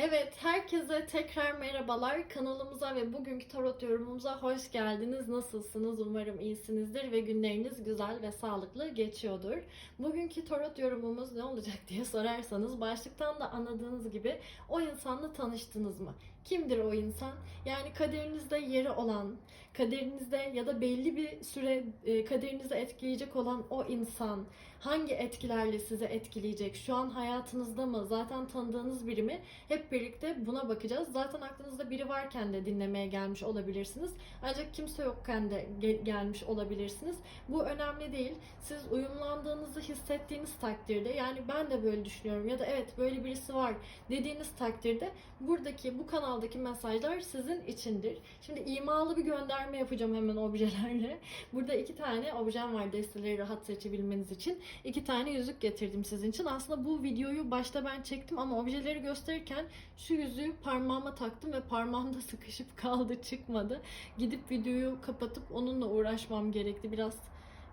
Evet, herkese tekrar merhabalar. Kanalımıza ve bugünkü tarot yorumumuza hoş geldiniz. Nasılsınız? Umarım iyisinizdir ve günleriniz güzel ve sağlıklı geçiyordur. Bugünkü tarot yorumumuz ne olacak diye sorarsanız başlıktan da anladığınız gibi o insanla tanıştınız mı? Kimdir o insan? Yani kaderinizde yeri olan, kaderinizde ya da belli bir süre e, kaderinizi etkileyecek olan o insan hangi etkilerle sizi etkileyecek? Şu an hayatınızda mı? Zaten tanıdığınız biri mi? Hep birlikte buna bakacağız. Zaten aklınızda biri varken de dinlemeye gelmiş olabilirsiniz. Ancak kimse yokken de gel- gelmiş olabilirsiniz. Bu önemli değil. Siz uyumlandığınızı hissettiğiniz takdirde yani ben de böyle düşünüyorum ya da evet böyle birisi var dediğiniz takdirde buradaki bu kanaldaki mesajlar sizin içindir. Şimdi imalı bir gönderme yapacağım hemen objelerle. Burada iki tane objem var desteleri rahat seçebilmeniz için. İki tane yüzük getirdim sizin için. Aslında bu videoyu başta ben çektim ama objeleri gösterirken şu yüzüğü parmağıma taktım ve parmağımda sıkışıp kaldı çıkmadı. Gidip videoyu kapatıp onunla uğraşmam gerekti. Biraz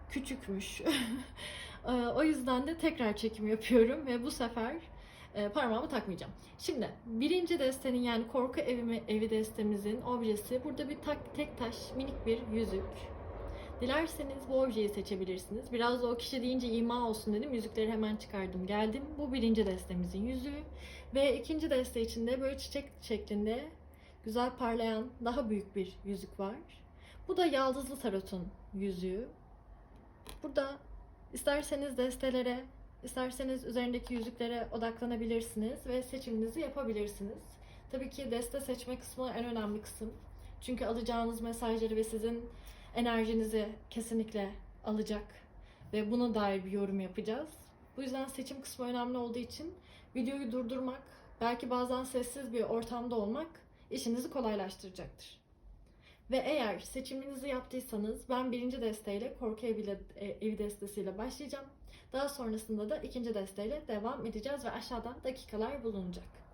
küçükmüş. Ee, o yüzden de tekrar çekim yapıyorum ve bu sefer e, parmağımı takmayacağım. Şimdi birinci destenin yani korku evimi evi destemizin objesi burada bir tak, tek taş minik bir yüzük. Dilerseniz bu objeyi seçebilirsiniz. Biraz da o kişi deyince ima olsun dedim. Yüzükleri hemen çıkardım. Geldim. Bu birinci destemizin yüzüğü. Ve ikinci deste içinde böyle çiçek şeklinde güzel parlayan daha büyük bir yüzük var. Bu da Yaldızlı Tarot'un yüzüğü. Burada isterseniz destelere, isterseniz üzerindeki yüzüklere odaklanabilirsiniz ve seçiminizi yapabilirsiniz. Tabii ki deste seçme kısmı en önemli kısım. Çünkü alacağınız mesajları ve sizin enerjinizi kesinlikle alacak ve buna dair bir yorum yapacağız. Bu yüzden seçim kısmı önemli olduğu için videoyu durdurmak, belki bazen sessiz bir ortamda olmak işinizi kolaylaştıracaktır. Ve eğer seçiminizi yaptıysanız ben birinci desteğiyle korku evi, evi destesiyle başlayacağım. Daha sonrasında da ikinci desteğiyle devam edeceğiz ve aşağıdan dakikalar bulunacak.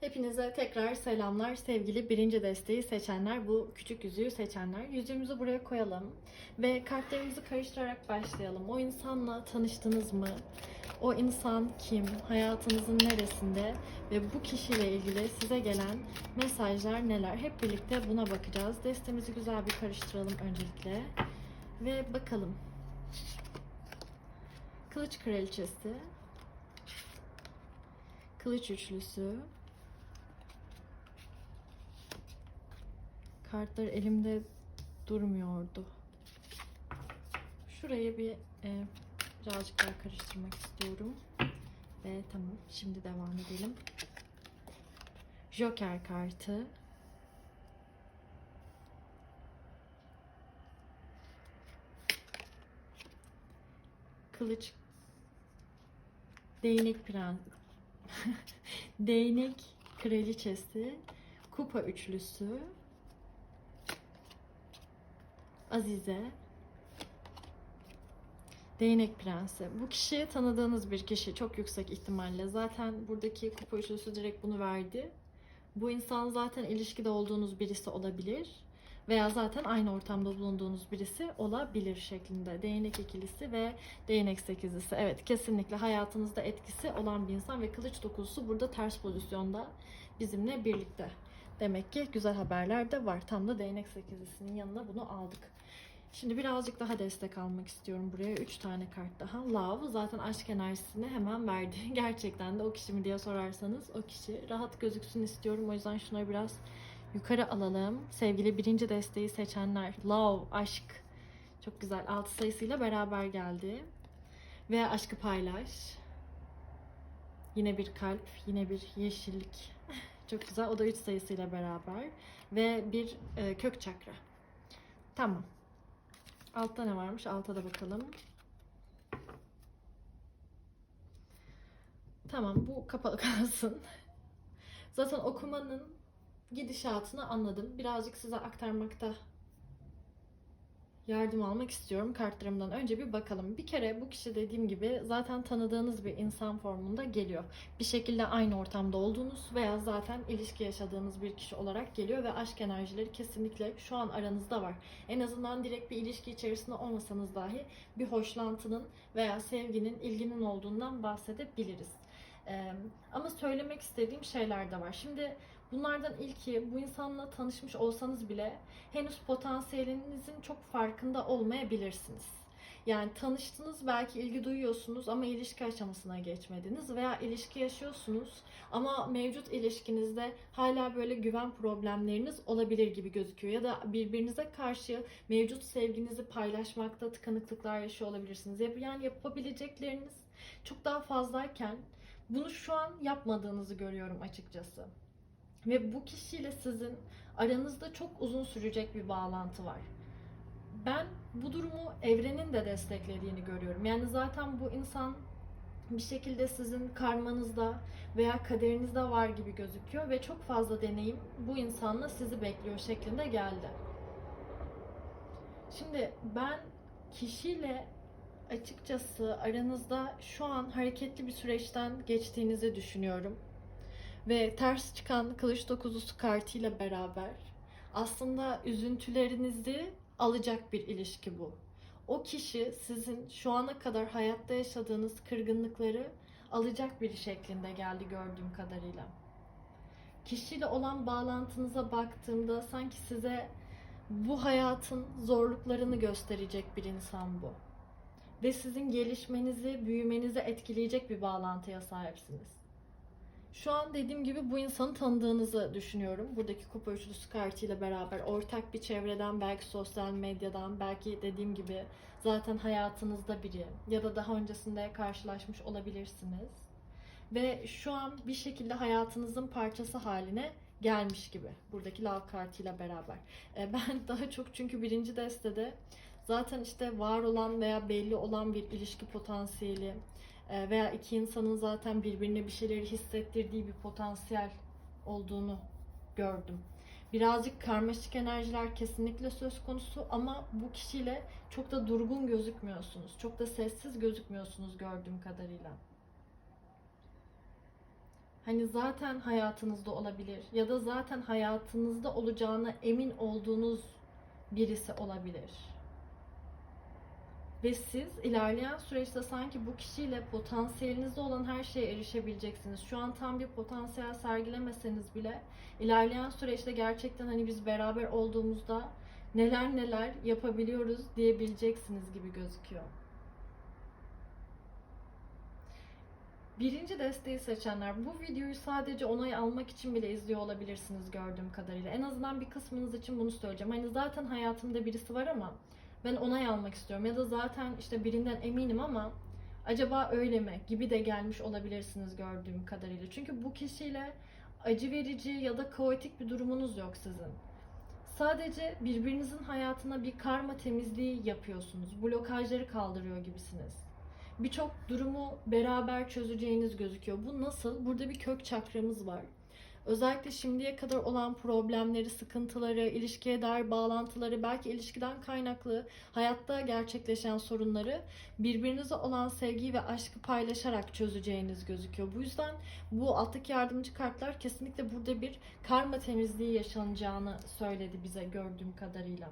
Hepinize tekrar selamlar sevgili birinci desteği seçenler, bu küçük yüzüğü seçenler. Yüzüğümüzü buraya koyalım ve kartlarımızı karıştırarak başlayalım. O insanla tanıştınız mı? O insan kim? Hayatınızın neresinde? Ve bu kişiyle ilgili size gelen mesajlar neler? Hep birlikte buna bakacağız. Destemizi güzel bir karıştıralım öncelikle. Ve bakalım. Kılıç kraliçesi. Kılıç üçlüsü. Kartlar elimde durmuyordu. Şurayı bir e, birazcık daha karıştırmak istiyorum. Ve tamam şimdi devam edelim. Joker kartı. Kılıç Değnek prens Değnek kraliçesi Kupa üçlüsü Azize Değnek Prensi. Bu kişi tanıdığınız bir kişi çok yüksek ihtimalle. Zaten buradaki kupa üçlüsü direkt bunu verdi. Bu insan zaten ilişkide olduğunuz birisi olabilir. Veya zaten aynı ortamda bulunduğunuz birisi olabilir şeklinde. Değnek ikilisi ve değnek sekizlisi. Evet kesinlikle hayatınızda etkisi olan bir insan ve kılıç dokuzusu burada ters pozisyonda bizimle birlikte. Demek ki güzel haberler de var. Tam da değnek sekizlisinin yanına bunu aldık. Şimdi birazcık daha destek almak istiyorum buraya. 3 tane kart daha. Love zaten aşk enerjisini hemen verdi. Gerçekten de o kişi mi diye sorarsanız o kişi. Rahat gözüksün istiyorum. O yüzden şunları biraz yukarı alalım. Sevgili birinci desteği seçenler. Love, aşk. Çok güzel. 6 sayısıyla beraber geldi. Ve aşkı paylaş. Yine bir kalp, yine bir yeşillik. Çok güzel. O da 3 sayısıyla beraber. Ve bir e, kök çakra. Tamam. Altta ne varmış? Alta da bakalım. Tamam bu kapalı kalsın. Zaten okumanın gidişatını anladım. Birazcık size aktarmakta yardım almak istiyorum kartlarımdan. Önce bir bakalım. Bir kere bu kişi dediğim gibi zaten tanıdığınız bir insan formunda geliyor. Bir şekilde aynı ortamda olduğunuz veya zaten ilişki yaşadığınız bir kişi olarak geliyor ve aşk enerjileri kesinlikle şu an aranızda var. En azından direkt bir ilişki içerisinde olmasanız dahi bir hoşlantının veya sevginin, ilginin olduğundan bahsedebiliriz. Ee, ama söylemek istediğim şeyler de var. Şimdi bunlardan ilki bu insanla tanışmış olsanız bile henüz potansiyelinizin çok farkında olmayabilirsiniz. Yani tanıştınız belki ilgi duyuyorsunuz ama ilişki aşamasına geçmediniz veya ilişki yaşıyorsunuz ama mevcut ilişkinizde hala böyle güven problemleriniz olabilir gibi gözüküyor ya da birbirinize karşı mevcut sevginizi paylaşmakta tıkanıklıklar yaşıyor olabilirsiniz. Yani yapabilecekleriniz çok daha fazlayken bunu şu an yapmadığınızı görüyorum açıkçası. Ve bu kişiyle sizin aranızda çok uzun sürecek bir bağlantı var. Ben bu durumu evrenin de desteklediğini görüyorum. Yani zaten bu insan bir şekilde sizin karmanızda veya kaderinizde var gibi gözüküyor ve çok fazla deneyim bu insanla sizi bekliyor şeklinde geldi. Şimdi ben kişiyle açıkçası aranızda şu an hareketli bir süreçten geçtiğinizi düşünüyorum. Ve ters çıkan kılıç dokuzusu kartıyla beraber aslında üzüntülerinizi alacak bir ilişki bu. O kişi sizin şu ana kadar hayatta yaşadığınız kırgınlıkları alacak bir şeklinde geldi gördüğüm kadarıyla. Kişiyle olan bağlantınıza baktığımda sanki size bu hayatın zorluklarını gösterecek bir insan bu. Ve sizin gelişmenizi, büyümenizi etkileyecek bir bağlantıya sahipsiniz. Şu an dediğim gibi bu insanı tanıdığınızı düşünüyorum. Buradaki kupa üçlüsü kartıyla beraber ortak bir çevreden, belki sosyal medyadan, belki dediğim gibi zaten hayatınızda biri ya da daha öncesinde karşılaşmış olabilirsiniz. Ve şu an bir şekilde hayatınızın parçası haline gelmiş gibi buradaki lav kartıyla beraber. E, Ben daha çok çünkü birinci destede zaten işte var olan veya belli olan bir ilişki potansiyeli, veya iki insanın zaten birbirine bir şeyleri hissettirdiği bir potansiyel olduğunu gördüm. Birazcık karmaşık enerjiler kesinlikle söz konusu ama bu kişiyle çok da durgun gözükmüyorsunuz. Çok da sessiz gözükmüyorsunuz gördüğüm kadarıyla. Hani zaten hayatınızda olabilir ya da zaten hayatınızda olacağına emin olduğunuz birisi olabilir. Ve siz ilerleyen süreçte sanki bu kişiyle potansiyelinizde olan her şeye erişebileceksiniz. Şu an tam bir potansiyel sergilemeseniz bile ilerleyen süreçte gerçekten hani biz beraber olduğumuzda neler neler yapabiliyoruz diyebileceksiniz gibi gözüküyor. Birinci desteği seçenler bu videoyu sadece onay almak için bile izliyor olabilirsiniz gördüğüm kadarıyla. En azından bir kısmınız için bunu söyleyeceğim. Hani zaten hayatımda birisi var ama ben onay almak istiyorum ya da zaten işte birinden eminim ama acaba öyle mi gibi de gelmiş olabilirsiniz gördüğüm kadarıyla. Çünkü bu kişiyle acı verici ya da kaotik bir durumunuz yok sizin. Sadece birbirinizin hayatına bir karma temizliği yapıyorsunuz. Blokajları kaldırıyor gibisiniz. Birçok durumu beraber çözeceğiniz gözüküyor. Bu nasıl? Burada bir kök çakramız var. Özellikle şimdiye kadar olan problemleri, sıkıntıları, ilişkiye dair bağlantıları, belki ilişkiden kaynaklı hayatta gerçekleşen sorunları birbirinize olan sevgiyi ve aşkı paylaşarak çözeceğiniz gözüküyor. Bu yüzden bu alttaki yardımcı kartlar kesinlikle burada bir karma temizliği yaşanacağını söyledi bize gördüğüm kadarıyla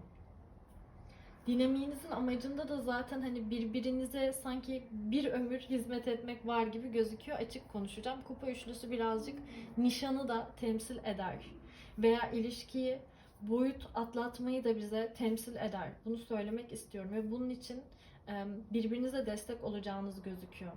dinamiğinizin amacında da zaten hani birbirinize sanki bir ömür hizmet etmek var gibi gözüküyor. Açık konuşacağım. Kupa üçlüsü birazcık nişanı da temsil eder. Veya ilişkiyi boyut atlatmayı da bize temsil eder. Bunu söylemek istiyorum ve bunun için birbirinize destek olacağınız gözüküyor.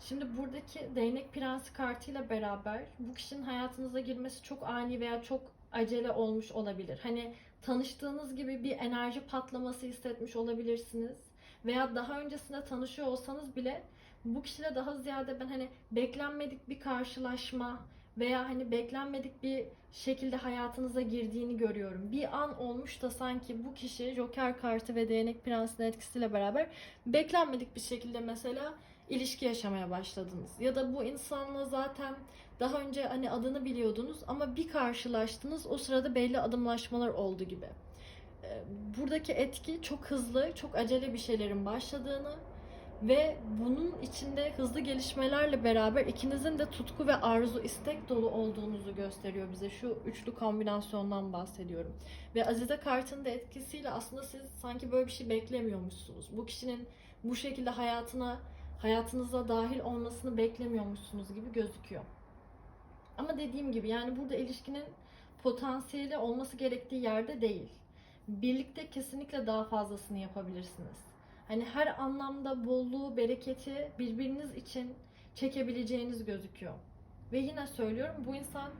Şimdi buradaki değnek prensi kartıyla beraber bu kişinin hayatınıza girmesi çok ani veya çok acele olmuş olabilir. Hani tanıştığınız gibi bir enerji patlaması hissetmiş olabilirsiniz. Veya daha öncesinde tanışıyor olsanız bile bu kişiyle daha ziyade ben hani beklenmedik bir karşılaşma veya hani beklenmedik bir şekilde hayatınıza girdiğini görüyorum. Bir an olmuş da sanki bu kişi Joker kartı ve değnek prensinin etkisiyle beraber beklenmedik bir şekilde mesela ilişki yaşamaya başladınız. Ya da bu insanla zaten daha önce hani adını biliyordunuz ama bir karşılaştınız o sırada belli adımlaşmalar oldu gibi. e, buradaki etki çok hızlı, çok acele bir şeylerin başladığını ve bunun içinde hızlı gelişmelerle beraber ikinizin de tutku ve arzu, istek dolu olduğunuzu gösteriyor bize. Şu üçlü kombinasyondan bahsediyorum. Ve Azize kartının da etkisiyle aslında siz sanki böyle bir şey beklemiyormuşsunuz. Bu kişinin bu şekilde hayatına, hayatınıza dahil olmasını beklemiyormuşsunuz gibi gözüküyor. Ama dediğim gibi yani burada ilişkinin potansiyeli olması gerektiği yerde değil. Birlikte kesinlikle daha fazlasını yapabilirsiniz. Hani her anlamda bolluğu, bereketi birbiriniz için çekebileceğiniz gözüküyor. Ve yine söylüyorum bu insan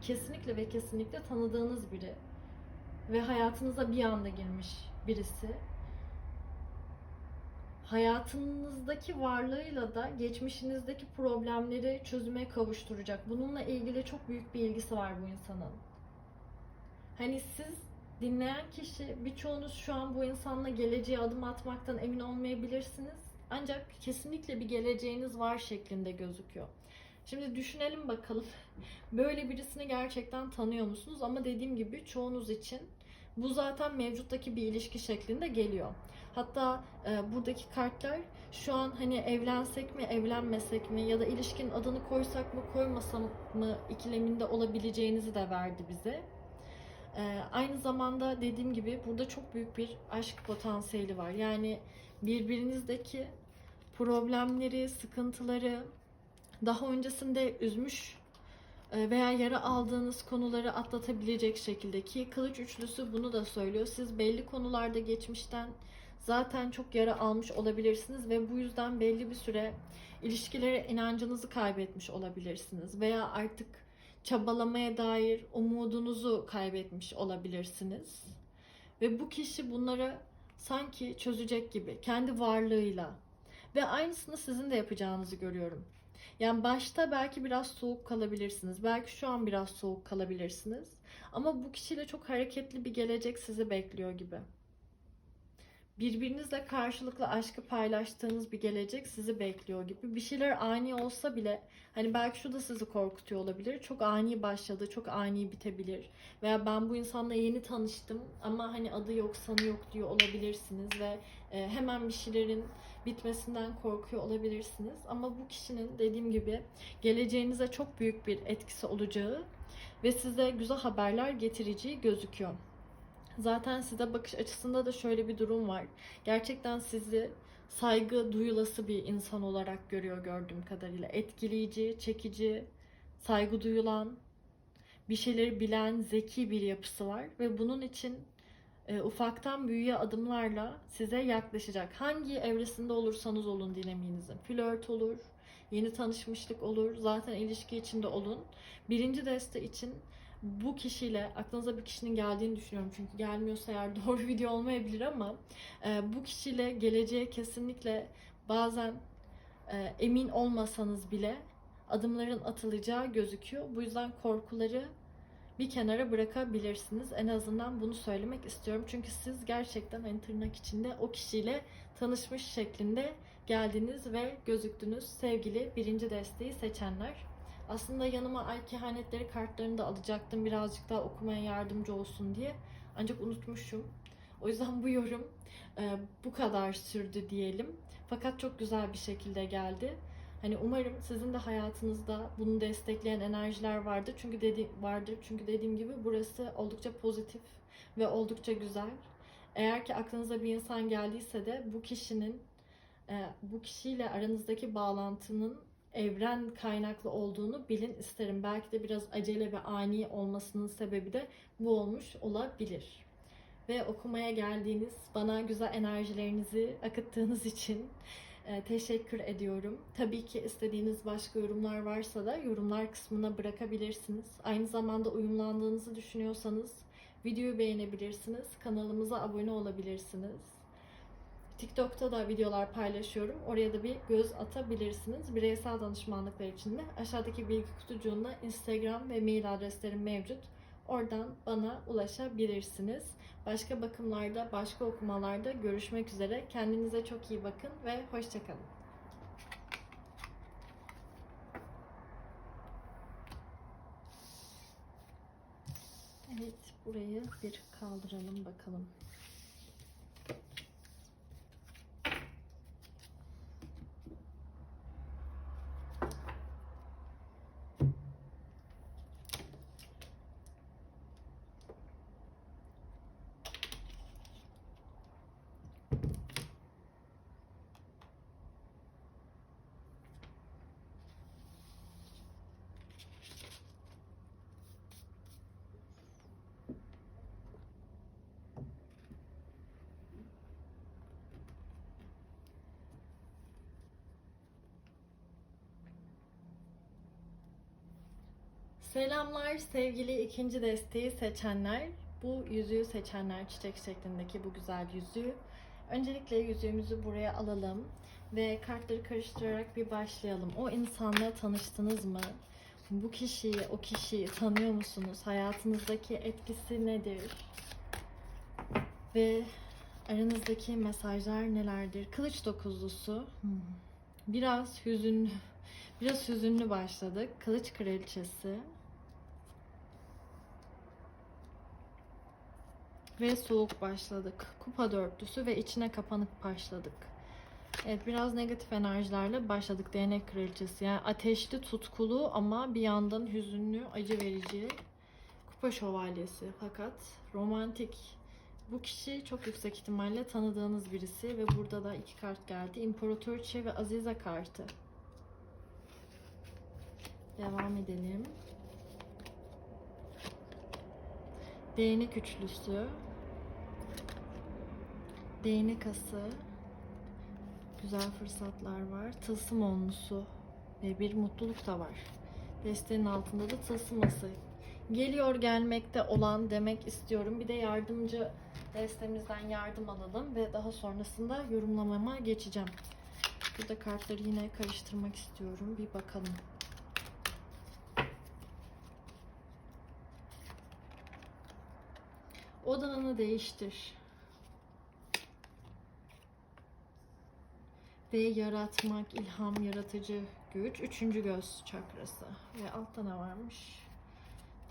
kesinlikle ve kesinlikle tanıdığınız biri. Ve hayatınıza bir anda girmiş birisi. Hayatınızdaki varlığıyla da geçmişinizdeki problemleri çözüme kavuşturacak. Bununla ilgili çok büyük bir ilgisi var bu insanın. Hani siz dinleyen kişi birçoğunuz şu an bu insanla geleceğe adım atmaktan emin olmayabilirsiniz. Ancak kesinlikle bir geleceğiniz var şeklinde gözüküyor. Şimdi düşünelim bakalım. Böyle birisini gerçekten tanıyor musunuz? Ama dediğim gibi çoğunuz için bu zaten mevcuttaki bir ilişki şeklinde geliyor. Hatta e, buradaki kartlar şu an hani evlensek mi, evlenmesek mi ya da ilişkinin adını koysak mı, koymasak mı ikileminde olabileceğinizi de verdi bize. Ee, aynı zamanda dediğim gibi burada çok büyük bir aşk potansiyeli var. Yani birbirinizdeki problemleri, sıkıntıları daha öncesinde üzmüş e, veya yara aldığınız konuları atlatabilecek şekilde ki kılıç üçlüsü bunu da söylüyor. Siz belli konularda geçmişten zaten çok yara almış olabilirsiniz ve bu yüzden belli bir süre ilişkilere inancınızı kaybetmiş olabilirsiniz veya artık çabalamaya dair umudunuzu kaybetmiş olabilirsiniz. Ve bu kişi bunları sanki çözecek gibi kendi varlığıyla ve aynısını sizin de yapacağınızı görüyorum. Yani başta belki biraz soğuk kalabilirsiniz. Belki şu an biraz soğuk kalabilirsiniz. Ama bu kişiyle çok hareketli bir gelecek sizi bekliyor gibi birbirinizle karşılıklı aşkı paylaştığınız bir gelecek sizi bekliyor gibi. Bir şeyler ani olsa bile hani belki şu da sizi korkutuyor olabilir. Çok ani başladı, çok ani bitebilir. Veya ben bu insanla yeni tanıştım ama hani adı yok, sanı yok diyor olabilirsiniz ve e, hemen bir şeylerin bitmesinden korkuyor olabilirsiniz. Ama bu kişinin dediğim gibi geleceğinize çok büyük bir etkisi olacağı ve size güzel haberler getireceği gözüküyor. Zaten size bakış açısında da şöyle bir durum var. Gerçekten sizi saygı duyulası bir insan olarak görüyor gördüğüm kadarıyla. Etkileyici, çekici, saygı duyulan, bir şeyleri bilen, zeki bir yapısı var ve bunun için e, ufaktan büyüye adımlarla size yaklaşacak. Hangi evresinde olursanız olun dinamiğinizin. Flört olur, yeni tanışmışlık olur, zaten ilişki içinde olun. Birinci deste için bu kişiyle aklınıza bir kişinin geldiğini düşünüyorum çünkü gelmiyorsa eğer doğru video olmayabilir ama e, bu kişiyle geleceğe kesinlikle bazen e, emin olmasanız bile adımların atılacağı gözüküyor. Bu yüzden korkuları bir kenara bırakabilirsiniz. En azından bunu söylemek istiyorum. Çünkü siz gerçekten hani tırnak içinde o kişiyle tanışmış şeklinde geldiniz ve gözüktünüz sevgili birinci desteği seçenler. Aslında yanıma ay kehanetleri kartlarını da alacaktım birazcık daha okumaya yardımcı olsun diye. Ancak unutmuşum. O yüzden bu yorum e, bu kadar sürdü diyelim. Fakat çok güzel bir şekilde geldi. Hani umarım sizin de hayatınızda bunu destekleyen enerjiler vardır. Çünkü dedi vardır. Çünkü dediğim gibi burası oldukça pozitif ve oldukça güzel. Eğer ki aklınıza bir insan geldiyse de bu kişinin e, bu kişiyle aranızdaki bağlantının evren kaynaklı olduğunu bilin isterim. Belki de biraz acele ve ani olmasının sebebi de bu olmuş olabilir. Ve okumaya geldiğiniz, bana güzel enerjilerinizi akıttığınız için e, teşekkür ediyorum. Tabii ki istediğiniz başka yorumlar varsa da yorumlar kısmına bırakabilirsiniz. Aynı zamanda uyumlandığınızı düşünüyorsanız videoyu beğenebilirsiniz. Kanalımıza abone olabilirsiniz. TikTok'ta da videolar paylaşıyorum. Oraya da bir göz atabilirsiniz. Bireysel danışmanlıklar için de aşağıdaki bilgi kutucuğunda Instagram ve mail adreslerim mevcut. Oradan bana ulaşabilirsiniz. Başka bakımlarda, başka okumalarda görüşmek üzere. Kendinize çok iyi bakın ve hoşçakalın. Evet, burayı bir kaldıralım bakalım. Selamlar sevgili ikinci desteği seçenler. Bu yüzüğü seçenler çiçek şeklindeki bu güzel yüzüğü. Öncelikle yüzüğümüzü buraya alalım ve kartları karıştırarak bir başlayalım. O insanla tanıştınız mı? Bu kişiyi, o kişiyi tanıyor musunuz? Hayatınızdaki etkisi nedir? Ve aranızdaki mesajlar nelerdir? Kılıç dokuzlusu. Biraz hüzünlü, biraz hüzünlü başladık. Kılıç kraliçesi. Ve soğuk başladık. Kupa dörtlüsü ve içine kapanık başladık. Evet biraz negatif enerjilerle başladık. Değnek kraliçesi. Yani ateşli, tutkulu ama bir yandan hüzünlü, acı verici. Kupa şövalyesi. Fakat romantik. Bu kişi çok yüksek ihtimalle tanıdığınız birisi ve burada da iki kart geldi. İmparatoriçe ve Azize kartı. Devam edelim. Değnek üçlüsü. Değnek ası. Güzel fırsatlar var. Tılsım onlusu. Ve bir mutluluk da var. Desteğin altında da tılsım ası. Geliyor gelmekte olan demek istiyorum. Bir de yardımcı destemizden yardım alalım ve daha sonrasında yorumlamama geçeceğim. Burada kartları yine karıştırmak istiyorum. Bir bakalım. Odanı değiştir. Ve yaratmak, ilham, yaratıcı güç. Üçüncü göz çakrası. Ve altta ne varmış?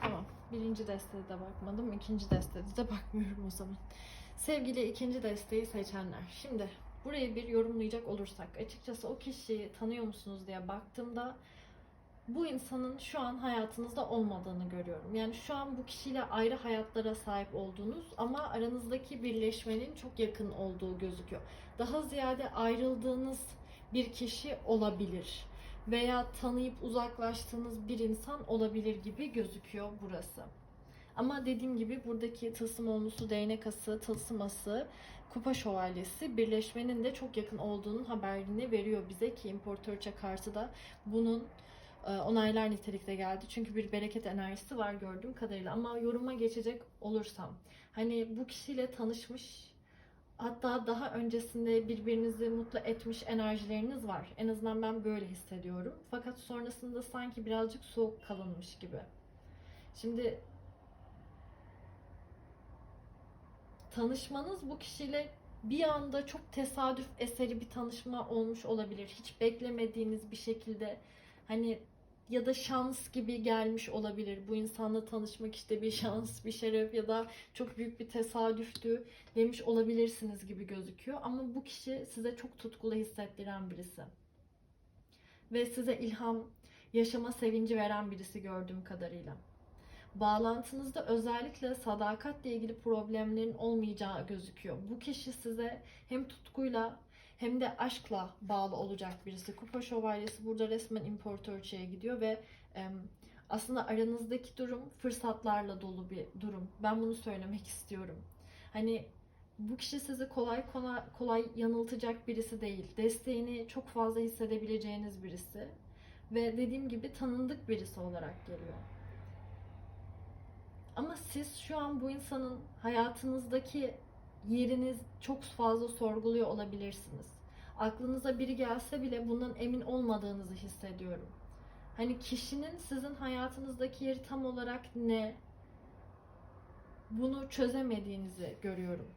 Tamam. Birinci destede de bakmadım. ikinci destede de bakmıyorum o zaman. Sevgili ikinci desteği seçenler. Şimdi burayı bir yorumlayacak olursak. Açıkçası o kişiyi tanıyor musunuz diye baktığımda bu insanın şu an hayatınızda olmadığını görüyorum. Yani şu an bu kişiyle ayrı hayatlara sahip olduğunuz ama aranızdaki birleşmenin çok yakın olduğu gözüküyor. Daha ziyade ayrıldığınız bir kişi olabilir veya tanıyıp uzaklaştığınız bir insan olabilir gibi gözüküyor burası. Ama dediğim gibi buradaki tılsım olmusu, değnek ası, tılsım ası, kupa şövalyesi birleşmenin de çok yakın olduğunun haberini veriyor bize ki importörçe kartı da bunun onaylar nitelikte geldi. Çünkü bir bereket enerjisi var gördüğüm kadarıyla. Ama yoruma geçecek olursam. Hani bu kişiyle tanışmış hatta daha öncesinde birbirinizi mutlu etmiş enerjileriniz var. En azından ben böyle hissediyorum. Fakat sonrasında sanki birazcık soğuk kalınmış gibi. Şimdi tanışmanız bu kişiyle bir anda çok tesadüf eseri bir tanışma olmuş olabilir. Hiç beklemediğiniz bir şekilde hani ya da şans gibi gelmiş olabilir. Bu insanla tanışmak işte bir şans, bir şeref ya da çok büyük bir tesadüftü demiş olabilirsiniz gibi gözüküyor. Ama bu kişi size çok tutkulu hissettiren birisi. Ve size ilham, yaşama sevinci veren birisi gördüğüm kadarıyla. Bağlantınızda özellikle sadakatle ilgili problemlerin olmayacağı gözüküyor. Bu kişi size hem tutkuyla hem de aşkla bağlı olacak birisi. Kupa şövalyesi burada resmen imparatoriçeye gidiyor ve e, aslında aranızdaki durum fırsatlarla dolu bir durum. Ben bunu söylemek istiyorum. Hani bu kişi sizi kolay kolay, kolay yanıltacak birisi değil. Desteğini çok fazla hissedebileceğiniz birisi. Ve dediğim gibi tanındık birisi olarak geliyor. Ama siz şu an bu insanın hayatınızdaki yeriniz çok fazla sorguluyor olabilirsiniz. Aklınıza biri gelse bile bundan emin olmadığınızı hissediyorum. Hani kişinin sizin hayatınızdaki yeri tam olarak ne? Bunu çözemediğinizi görüyorum.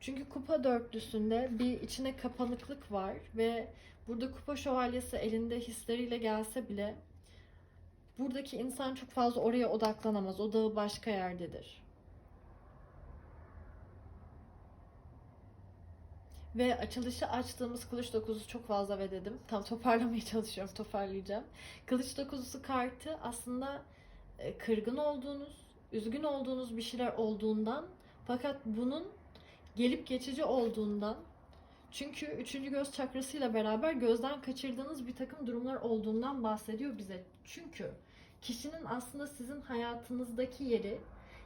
Çünkü kupa dörtlüsünde bir içine kapanıklık var ve burada kupa şövalyesi elinde hisleriyle gelse bile buradaki insan çok fazla oraya odaklanamaz. Odağı başka yerdedir. Ve açılışı açtığımız kılıç dokuzu çok fazla ve dedim. Tam toparlamaya çalışıyorum, toparlayacağım. Kılıç dokuzusu kartı aslında e, kırgın olduğunuz, üzgün olduğunuz bir şeyler olduğundan fakat bunun gelip geçici olduğundan çünkü üçüncü göz çakrasıyla beraber gözden kaçırdığınız bir takım durumlar olduğundan bahsediyor bize. Çünkü kişinin aslında sizin hayatınızdaki yeri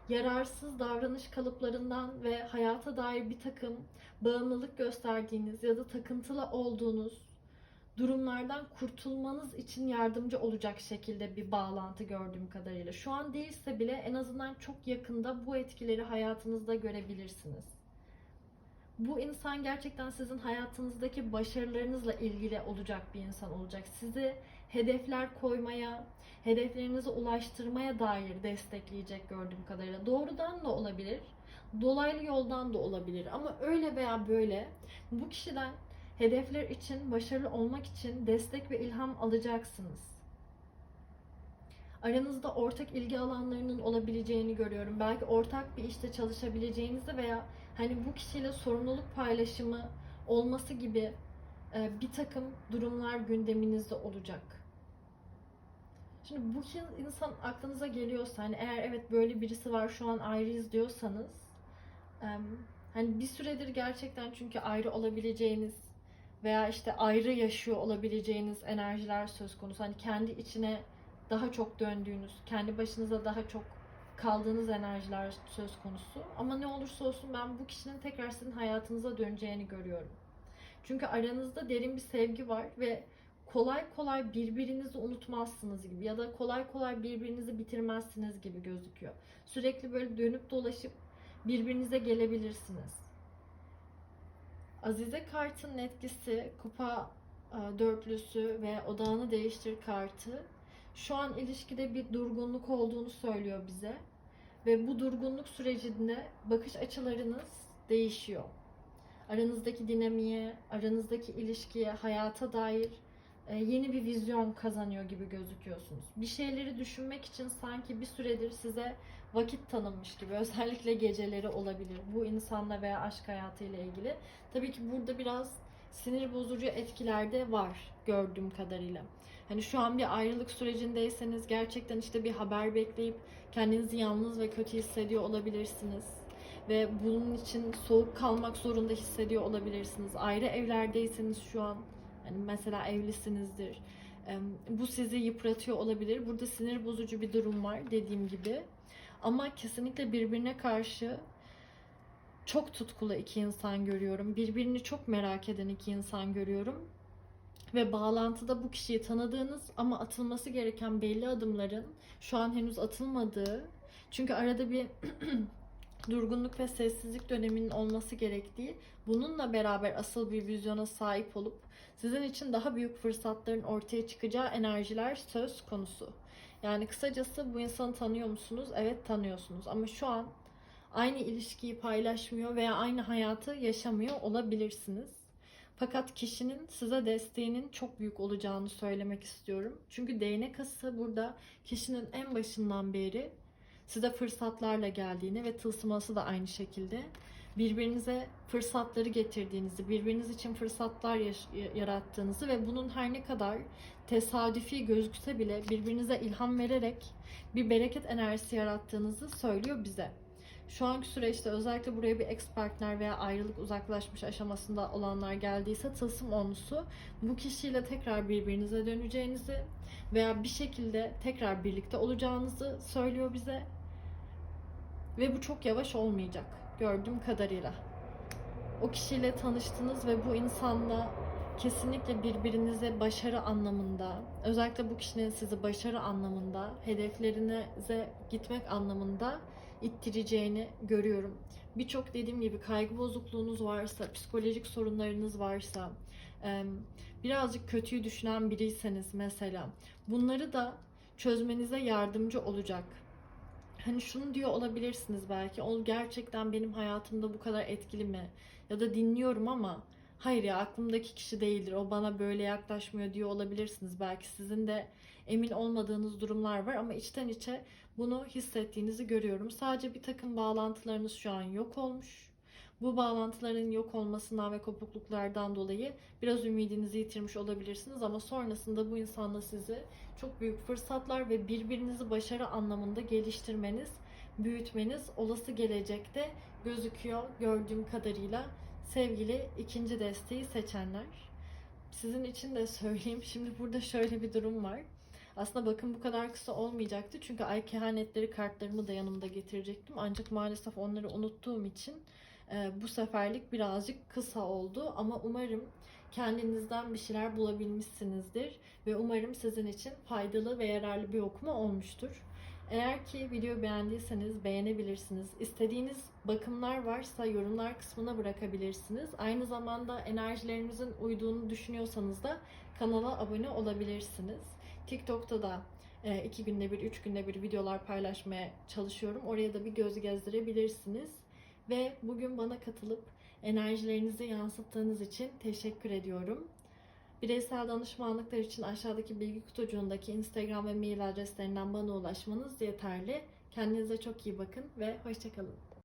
yararsız davranış kalıplarından ve hayata dair bir takım bağımlılık gösterdiğiniz ya da takıntılı olduğunuz durumlardan kurtulmanız için yardımcı olacak şekilde bir bağlantı gördüğüm kadarıyla. Şu an değilse bile en azından çok yakında bu etkileri hayatınızda görebilirsiniz. Bu insan gerçekten sizin hayatınızdaki başarılarınızla ilgili olacak bir insan olacak. Sizi hedefler koymaya, hedeflerinize ulaştırmaya dair destekleyecek gördüğüm kadarıyla. Doğrudan da olabilir, dolaylı yoldan da olabilir ama öyle veya böyle bu kişiden hedefler için, başarılı olmak için destek ve ilham alacaksınız. Aranızda ortak ilgi alanlarının olabileceğini görüyorum. Belki ortak bir işte çalışabileceğinizi veya hani bu kişiyle sorumluluk paylaşımı olması gibi e, bir takım durumlar gündeminizde olacak. Şimdi bu insan aklınıza geliyorsa hani eğer evet böyle birisi var şu an ayrıyız diyorsanız hani bir süredir gerçekten çünkü ayrı olabileceğiniz veya işte ayrı yaşıyor olabileceğiniz enerjiler söz konusu. Hani kendi içine daha çok döndüğünüz, kendi başınıza daha çok kaldığınız enerjiler söz konusu. Ama ne olursa olsun ben bu kişinin tekrar sizin hayatınıza döneceğini görüyorum. Çünkü aranızda derin bir sevgi var ve kolay kolay birbirinizi unutmazsınız gibi ya da kolay kolay birbirinizi bitirmezsiniz gibi gözüküyor. Sürekli böyle dönüp dolaşıp birbirinize gelebilirsiniz. Azize kartın etkisi kupa e, dörtlüsü ve odağını değiştir kartı şu an ilişkide bir durgunluk olduğunu söylüyor bize. Ve bu durgunluk sürecinde bakış açılarınız değişiyor. Aranızdaki dinamiğe, aranızdaki ilişkiye, hayata dair yeni bir vizyon kazanıyor gibi gözüküyorsunuz. Bir şeyleri düşünmek için sanki bir süredir size vakit tanınmış gibi. Özellikle geceleri olabilir. Bu insanla veya aşk hayatıyla ilgili. Tabii ki burada biraz sinir bozucu etkiler de var gördüğüm kadarıyla. Hani şu an bir ayrılık sürecindeyseniz gerçekten işte bir haber bekleyip kendinizi yalnız ve kötü hissediyor olabilirsiniz. Ve bunun için soğuk kalmak zorunda hissediyor olabilirsiniz. Ayrı evlerdeyseniz şu an hani mesela evlisinizdir. Bu sizi yıpratıyor olabilir. Burada sinir bozucu bir durum var dediğim gibi. Ama kesinlikle birbirine karşı çok tutkulu iki insan görüyorum. Birbirini çok merak eden iki insan görüyorum. Ve bağlantıda bu kişiyi tanıdığınız ama atılması gereken belli adımların şu an henüz atılmadığı. Çünkü arada bir durgunluk ve sessizlik döneminin olması gerektiği, bununla beraber asıl bir vizyona sahip olup sizin için daha büyük fırsatların ortaya çıkacağı enerjiler söz konusu. Yani kısacası bu insanı tanıyor musunuz? Evet tanıyorsunuz ama şu an aynı ilişkiyi paylaşmıyor veya aynı hayatı yaşamıyor olabilirsiniz. Fakat kişinin size desteğinin çok büyük olacağını söylemek istiyorum. Çünkü değnek ası burada kişinin en başından beri size fırsatlarla geldiğini ve tılsıması da aynı şekilde birbirinize fırsatları getirdiğinizi, birbiriniz için fırsatlar yarattığınızı ve bunun her ne kadar tesadüfi gözükse bile birbirinize ilham vererek bir bereket enerjisi yarattığınızı söylüyor bize. Şu anki süreçte özellikle buraya bir ex partner veya ayrılık uzaklaşmış aşamasında olanlar geldiyse tılsım onlusu bu kişiyle tekrar birbirinize döneceğinizi veya bir şekilde tekrar birlikte olacağınızı söylüyor bize. Ve bu çok yavaş olmayacak gördüğüm kadarıyla. O kişiyle tanıştınız ve bu insanla kesinlikle birbirinize başarı anlamında, özellikle bu kişinin sizi başarı anlamında, hedeflerinize gitmek anlamında ittireceğini görüyorum. Birçok dediğim gibi kaygı bozukluğunuz varsa, psikolojik sorunlarınız varsa, birazcık kötüyü düşünen biriyseniz mesela bunları da çözmenize yardımcı olacak. Hani şunu diyor olabilirsiniz belki. O gerçekten benim hayatımda bu kadar etkili mi? Ya da dinliyorum ama hayır ya aklımdaki kişi değildir. O bana böyle yaklaşmıyor diyor olabilirsiniz. Belki sizin de emin olmadığınız durumlar var ama içten içe bunu hissettiğinizi görüyorum. Sadece bir takım bağlantılarınız şu an yok olmuş. Bu bağlantıların yok olmasından ve kopukluklardan dolayı biraz ümidinizi yitirmiş olabilirsiniz ama sonrasında bu insanla sizi çok büyük fırsatlar ve birbirinizi başarı anlamında geliştirmeniz, büyütmeniz olası gelecekte gözüküyor gördüğüm kadarıyla sevgili ikinci desteği seçenler. Sizin için de söyleyeyim. Şimdi burada şöyle bir durum var. Aslında bakın bu kadar kısa olmayacaktı. Çünkü ay kehanetleri kartlarımı da yanımda getirecektim. Ancak maalesef onları unuttuğum için e, bu seferlik birazcık kısa oldu. Ama umarım kendinizden bir şeyler bulabilmişsinizdir ve umarım sizin için faydalı ve yararlı bir okuma olmuştur. Eğer ki videoyu beğendiyseniz beğenebilirsiniz. İstediğiniz bakımlar varsa yorumlar kısmına bırakabilirsiniz. Aynı zamanda enerjilerinizin uyduğunu düşünüyorsanız da kanala abone olabilirsiniz. TikTok'ta da e, iki günde bir, üç günde bir videolar paylaşmaya çalışıyorum. Oraya da bir göz gezdirebilirsiniz. Ve bugün bana katılıp enerjilerinizi yansıttığınız için teşekkür ediyorum. Bireysel danışmanlıklar için aşağıdaki bilgi kutucuğundaki Instagram ve mail adreslerinden bana ulaşmanız yeterli. Kendinize çok iyi bakın ve hoşçakalın.